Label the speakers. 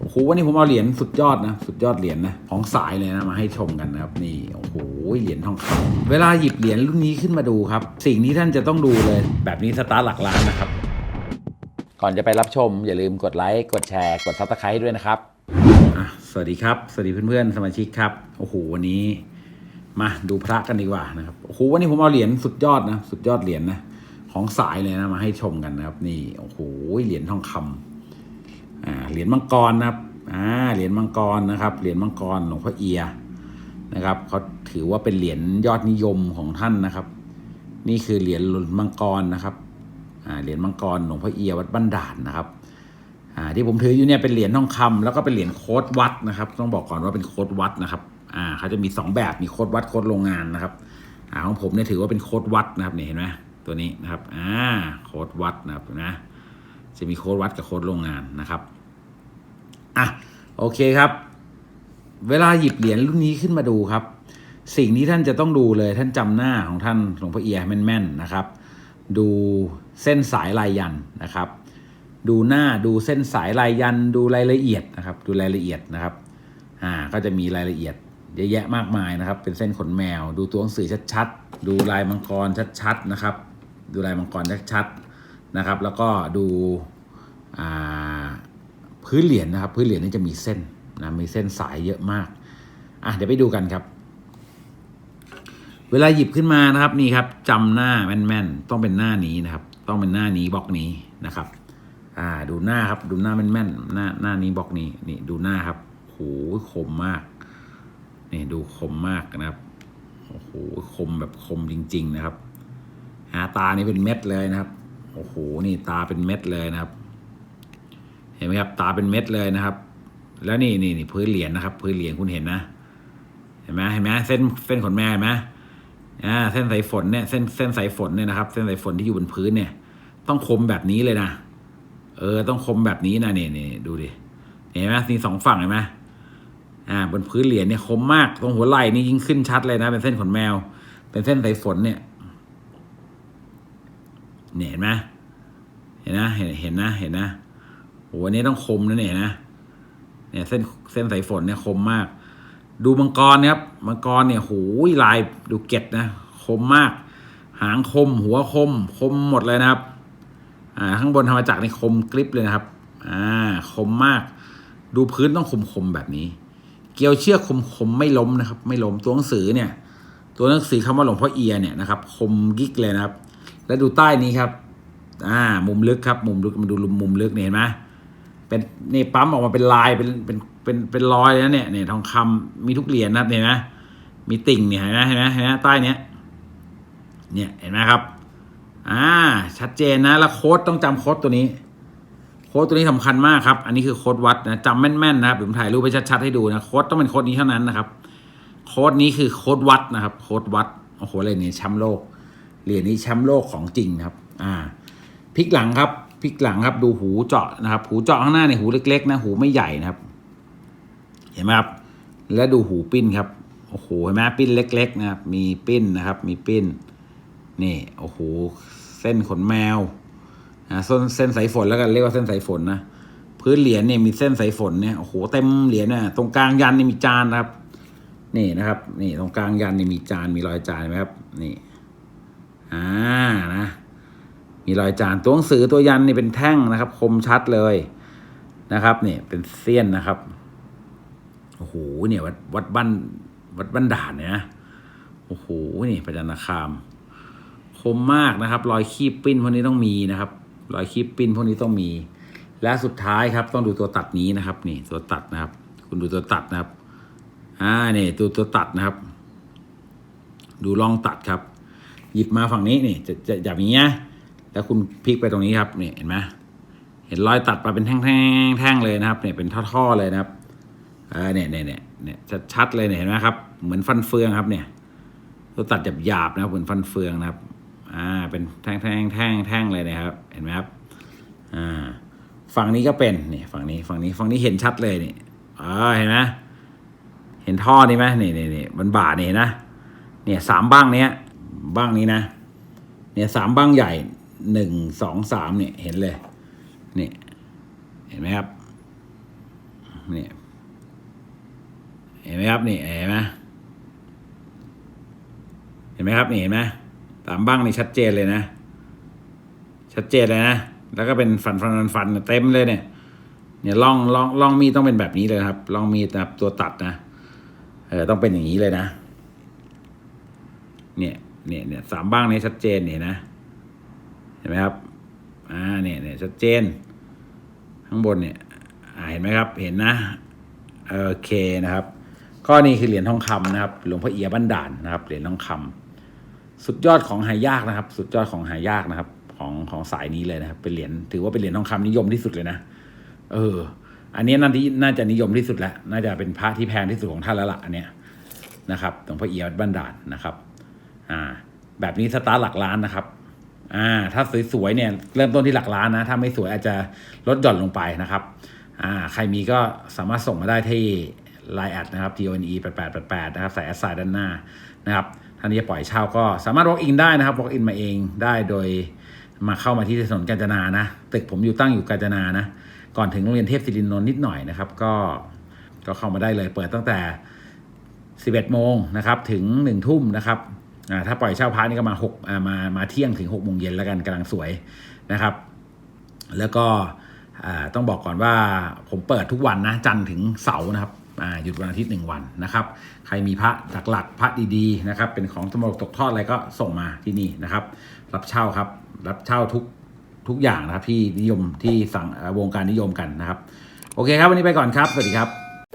Speaker 1: โอ้โหวันนี้ผมเอาเหรียญสุดยอดนะสุดยอดเหรียญนะของสายเลยนะมาให้ชมกันนะครับนี่โอ้โหเหรียญทองคำเวลาหยิบเหรียญรุ่นนี้ขึ้นมาดูครับ สิ่งที่ท่านจะต้องดูเลย แบบนี้สตาร์หลักล้านนะครับ ก่อนจะไปรับชม อย่าลืมกดไลค์กดแชร์กดซับสไครต์ด้วยนะครับสวัสดีครับ สวัสดีเพื่อนๆสมาชิกครับโอ้โหวันนี้ มาดูพระกันดีกว่านะครับโอ้โหวันนี้ผมเอาเหรียญสุดยอดนะสุดยอดเหรียญนะของสายเลยนะมาให้ชมกันนะครับ นี่โอ้โหเหรียญทองคำอ่า เหรียญมังกรนะครับเหรียญมังกรนะครับ เหรียญมังกรหลวงพ่อเอียนะครับเขาถือว่าเป็นเหรียญยอดนิยมของท่านนะครับ นี่คือเหรียญมังกรนะครับเหรียญมังกรหลวงพ่อเอียวัดบ้านด่านนะครับที่ผมถืออยู่เนี่ยเป็นเหรียญทองคำแล้วก็เป็นเหรียญโค้ดวัดนะครับ ต้องบอกก่อนว่าเป็นโค้ดวัดนะครับเขาจะมีสองแบบมีโค้ดวัดโค้ดโรงงานนะครับอของผมเนี่ยถือว่าเป็นโค้ดวัดนะครับเนี่ยเห็นไหมตัวนี้นะครับอ่าโค้ดวัดนะครับนะ จะมีโค้ดวัดกับโค้ดโรงงานนะครับอะโอเคครับ เวลาหยิบเหรียญรุ่นนี้ขึ้นมาดูครับ สิ่งที่ท่านจะต้องดูเลยท่านจำหน้าของท่านหลวงพ่อเอียแม่นๆนะครับ ดูเส้นสายลายยันนะครับ ดูหน้าดูเส้นสายลายยันดูรายละเอียดนะครับ ดูรายละเอียดนะครับอ่าก็จะมีรายละเอียดเยอะแยะมากมายนะครับ เป็นเส้นขนแมว ดูตัวหนังสือชัดๆ ดูลายมังกรชัดๆนะครับ ดูลายมังกรชัดๆนะครับ แล้วก็ดู พื้นเหรียญนะครับ พื้นเหรียญนี่จะมีเส้นนะมีเส้นสายเยอะมากอะเดี๋ยวไปดูกันครับ เวลาหยิบขึ้นมานะครับนี่ครับจำหน้าแม่นๆต้องเป็นหน้านี้นะครับ ต้องเป็นหน้านี้บล็อกนี้นะครับ อ่าดูหน้าครับดูหน้าแม่นๆหน้าหน้านี้บล็อกนี้นี่ดูหน้าครับโหคมมากนี่ดูคมมากนะครับโอ้โหคมแบบคมจริง ๆ นะครับ หาตานี่เป็นเม็ดเลยนะครับโอ้โหนี่ตาเป็นเม็ดเลยนะครับ เห็นไหมครับตาเป็นเม็ดเลยนะครับ แล้วนี่นี่นี่พื้นเหรียญนะครับ พื้นเหรียญคุณเห็นนะ เห็นไหมเห็นไหมเส้นเส้นขนแม่เห็นไหมอ่าเส้นสายฝนเนี่ยเส้นเส้นสายฝนเนี่ยนะครับ เส้นสายฝนที่อยู่บนพื้นเนี่ย ต้องคมแบบนี้เลยนะเออ ต้องคมแบบนี้นะเนี่ยเนี่ยดูดิเห็นไหมนี่สองฝั่งเห็นไหมอ่าบนพื้นเหรียญเนี่ยคมมากตรงหัวไหล่นี่ยิ่งขึ้นชัดเลยนะ เป็นเส้นขนแมว เป็นเส้นสายฝนเนี่ยเนี่ยเห็นไหมเห็นนะเห็นเห็นนะเห็นนะ โหอันนี้ต้องคมนะเนี่ยนะ เนี่ยเส้นเส้นสายฝนเนี่ยคมมาก ดูมังกรนะครับมังกรเนี่ยโหยลายดูเก็ดนะ คมมาก หางคม หัวคม คมหมดเลยนะครับ อ่า ข้างบนธรรมจักรนี่คมกริบเลยนะครับ อ่า คมมาก ดูพื้นต้องคมคมแบบนี้ เกลียวเชือกคมคมไม่ล้มนะครับ ไม่ล้มตัวหนังสือเนี่ย ตัวหนังสือคำว่าหลวงพ่อเอียเนี่ยนะครับ คมกิกเลยนะครับ แล้วดูใต้นี้ครับ อ่า มุมลึกครับ มุมลึกมาดูมุมลึกเนี่ยเห็นไหม เป็นนี่ปั๊มออกมาเป็นลายเป็นเป็นเป็นเป็นรอยเลยนะเนี่ยเนี่ยทองคำมีทุกเหรียญนะครับเห็นไหมมีติ่งเนี่ยเห็นไหมเห็นไหมเห็นไหมใต้เนี้ยเนี่ยเห็นไหมครับอ่าชัดเจนนะแล้วโค้ดต้องจำโค้ดตัวนี้ โค้ดตัวนี้สำคัญมากครับ อันนี้คือโค้ดวัดนะจำแม่นๆนะครับผมถ่ายรูปไปชัดๆให้ดูนะโค้ดต้องเป็นโค้ดนี้เท่านั้นนะครับ โค้ดนี้คือโค้ดวัดนะครับ โค้ดวัดโอ้โหเหรียญนี้แชมป์โลกเหรียญนี้แชมป์โลกของจริงครับ อ่าพลิกหลังครับ พลิกหลังครับ ดูหูเจาะนะครับ หูเจาะข้างหน้าเนี่ยหูเล็ก ๆ นะ หูไม่ใหญ่นะครับ เห็นไหมครับ แล้วดูหูปิ้นครับโอ้โหเห็นไหมปิ้นเล็ก ๆ นะครับ มีปิ้นนะครับ มีปิ้น นี่โอ้โหเส้นขนแมวนะเส้นเส้นสายฝนแล้วกันเรียกว่าเส้นสายฝนนะพื้นเหรียญเนี่ยมีเส้นสายฝนเนี่ยโอ้โหเต็มเหรียญน่ะตรงกลางยันนี่มีจานนะครับ นี่นะครับ นี่ตรงกลางยันนี่มีจานมีรอยจานไหมครับ นี่ อ่านะ มีรอยจานตัวหนังสือตัวยันนี่เป็นแท่งนะครับ คมชัดเลยนะครับเนี่ยเป็นเสี้ยนนะครับโอ้โหเนี่ยวัดวัดบ้านวัดบ้านด่านเนี่ยนะโอ้โหนี่ประจันตคาม คมมากนะครับ รอยคีบปิ้นพวกนี้ต้องมีนะครับ รอยคีบปิ้นพวกนี้ต้องมี และสุดท้ายครับ ต้องดูตัวตัดนี้นะครับ นี่ตัวตัดนะครับ คุณดูตัวตัดนะครับอ่านี่ตัวตัวตัดนะครับ ดูร่องตัดครับ หยิบมาฝั่งนี้นี่จะจะอย่างนี้นะ แล้วคุณพลิกไปตรงนี้ครับเนี่ยเห็นไหมเห็นรอยตัดมาเป็นแท่งๆแท่งเลยนะครับเนี่ยเป็นท่อๆเลยนะครับอ่าเนี่ยเนี่ยเนี่ยเนี่ยชัดๆเลยเนี่ยเห็นไหมครับ เหมือนฟันเฟืองครับเนี่ยตัวตัดหยาบๆนะครับเหมือนฟันเฟืองนะครับ อ่า เป็นแท่งแท่งแท่งแท่งเลยนะครับ เห็นไหมครับ อ่า ฝั่งนี้ก็เป็นนี่ฝั่งนี้ฝั่งนี้ฝั่งนี้เห็นชัดเลยนี่อ่าเห็นไหมเห็นท่อนี่ไหมนี่นี่นี่มันบ่านี่เห็นนะเนี่ยสามบ้างเนี้ยบ้างนี้นะ เนี่ยสามบ้างใหญ่ หนึ่งสองสามเนี่ยเห็นเลยนี่เห็นไหมครับนี่เห็นไหมครับนี่เห็นไหมเห็นไหมครับนี่เห็นไหมสามบ้างนี่ชัดเจนเลยนะ ชัดเจนเลยนะ แล้วก็เป็นฟันฟันฟันฟันเต็มเลยเนี่ยเนี่ยล่องล่องล่องมีดต้องเป็นแบบนี้เลยครับล่องมีดแบบตัวตัดนะเออต้องเป็นอย่างนี้เลยนะ เนี่ยเนี่ยเนี่ยสามบ้างนี้ชัดเจนเนี่ยนะ เห็นไหมครับอ่าเนี่ยเนี่ยชัดเจน ข้างบนเนี่ยเห็นไหมครับ เห็นนะโอเคนะครับก็นี่คือเหรียญทองคำนะครับ หลวงพ่อเอียบันดาลนะครับ เหรียญทองคำสุดยอดของหายากนะครับ สุดยอดของหายากนะครับ ของของสายนี้เลยนะครับ เป็นเหรียญถือว่าเป็นเหรียญทองคำนิยมที่สุดเลยนะ เออ อันนี้น่าที่น่าจะนิยมที่สุดแล้ว น่าจะเป็นพระที่แพงที่สุดของท่านแล้วล่ะอันเนี้ยนะครับหลวงพ่อเอียวัดบ้านด่านนะครับ อ่า แบบนี้สตาร์หลักล้านนะครับ อ่าถ้าสวยๆเนี่ยเริ่มต้นที่หลักล้านนะถ้าไม่สวยอาจจะลดหย่อนลงไปนะครับอ่าใครมีก็สามารถส่งมาได้ที่ Line แอดนะครับ t o n e 8 8 8นะครับใส่แอดไซน์ด้านหน้านะครับท่านที่จะปล่อยเช่าก็สามารถ walk in ได้นะครับ walk in มาเองได้โดยมาเข้ามาที่ถนนกาญจนานะ ตึกผมอยู่ตั้งอยู่กาญจนานะ ก่อนถึงโรงเรียนเทพศิรินนท์นิดหน่อยนะครับ ก็ก็เข้ามาได้เลยเปิดตั้งแต่ 11 โมงนะครับ ถึง 1 ทุ่มนะครับ ถ้าปล่อยเช่าพาร์ทนี่ก็มา6อ่ามามาเที่ยงถึง6โมงเย็นแล้วกันกำลังสวยนะครับ แล้วก็ต้องบอกก่อนว่าผมเปิดทุกวันนะจันทร์ถึงเสาร์นะครับหยุดวันอาทิตย์หนึ่งวันนะครับ ใครมีพระหลักๆพระดีๆนะครับ เป็นของสมรดกตกทอดอะไรก็ส่งมาที่นี่นะครับ รับเช่าครับ รับเช่าทุกทุกอย่างนะครับที่นิยมที่สั่งวงการนิยมกันนะครับ โอเคครับ วันนี้ไปก่อนครับ สวัสดีครับ